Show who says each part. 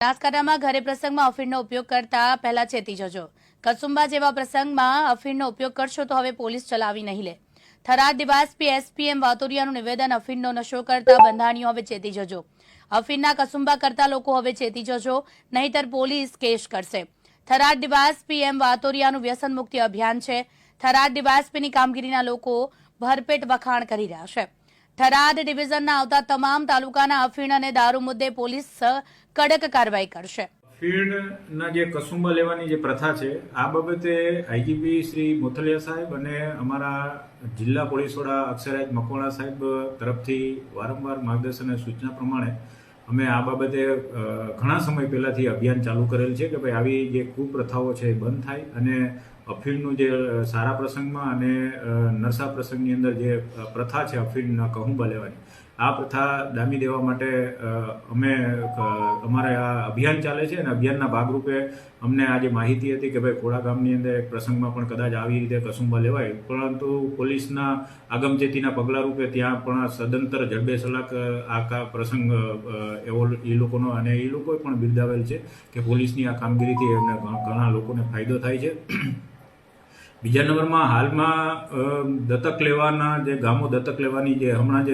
Speaker 1: બનાસકાંઠામાં ઘરે પ્રસંગમાં અફીણનો ઉપયોગ કરતા પહેલા ચેતી જજો. કસુંબા જેવા પ્રસંગમાં અફીણનો ઉપયોગ કરશો તો હવે પોલીસ ચલાવી નહીં લે. થરાદ ડીવાયએસપી એસપીએમ વાતોરિયાનું નિવેદન અફીણનો નશો કરતા બંધાણીઓ હવે ચેતી જજો. અફીણના કસુંબા કરતા લોકો હવે ચેતી જજો, નહીતર પોલીસ કેસ કરશે. થરાદ ડીવાયએસપી એમ વાતોરિયાનું વ્યસન મુક્તિ અભિયાન છે. થરાદ ડીવાયએસપીની કામગીરીના લોકો ભરપેટ વખાણ કરી રહ્યા છે. થરાદ ડિવિઝનના આવતા તમામ તાલુકાના અફીણ અને દારૂ મુદ્દે પોલીસ કડક કાર્યવાહી કરશે.
Speaker 2: ફીણના જે કસુંબા લેવાની જે પ્રથા છે, આ બાબતે આઈજીપી શ્રી મોથલિયા સાહેબ અને અમારા જિલ્લા પોલીસ વડા અક્ષરાજ મકવાણા સાહેબ તરફથી વારંવાર માર્ગદર્શન અને સૂચના પ્રમાણે અમે આ બાબતે ઘણા સમય પહેલાથી અભિયાન ચાલુ કરેલ છે કે ભાઈ આવી જે કુપ્રથાઓ છે એ બંધ થાય અને અફીણનું જે સારા પ્રસંગમાં અને નરસા પ્રસંગની અંદર જે પ્રથા છે અફીણના કહુંબા લેવાની, આ પ્રથા ડામી દેવા માટે અમે અમારે આ અભિયાન ચાલે છે અને અભિયાનના ભાગરૂપે અમને આજે માહિતી હતી કે ભાઈ ખોડા ગામની અંદર એક પ્રસંગમાં પણ કદાચ આવી રીતે કસુંબા લેવાય, પરંતુ પોલીસના આગમચેતીના પગલા રૂપે ત્યાં પણ સદંતર જડબે સલાક આ પ્રસંગ એવો એ લોકોનો અને એ લોકોએ પણ બિરદાવેલ છે કે પોલીસની આ કામગીરીથી એમને ઘણા લોકોને ફાયદો થાય છે. બીજા નંબરમાં હાલમાં દત્તક લેવાના જે ગામો દત્તક લેવાની જે હમણાં જે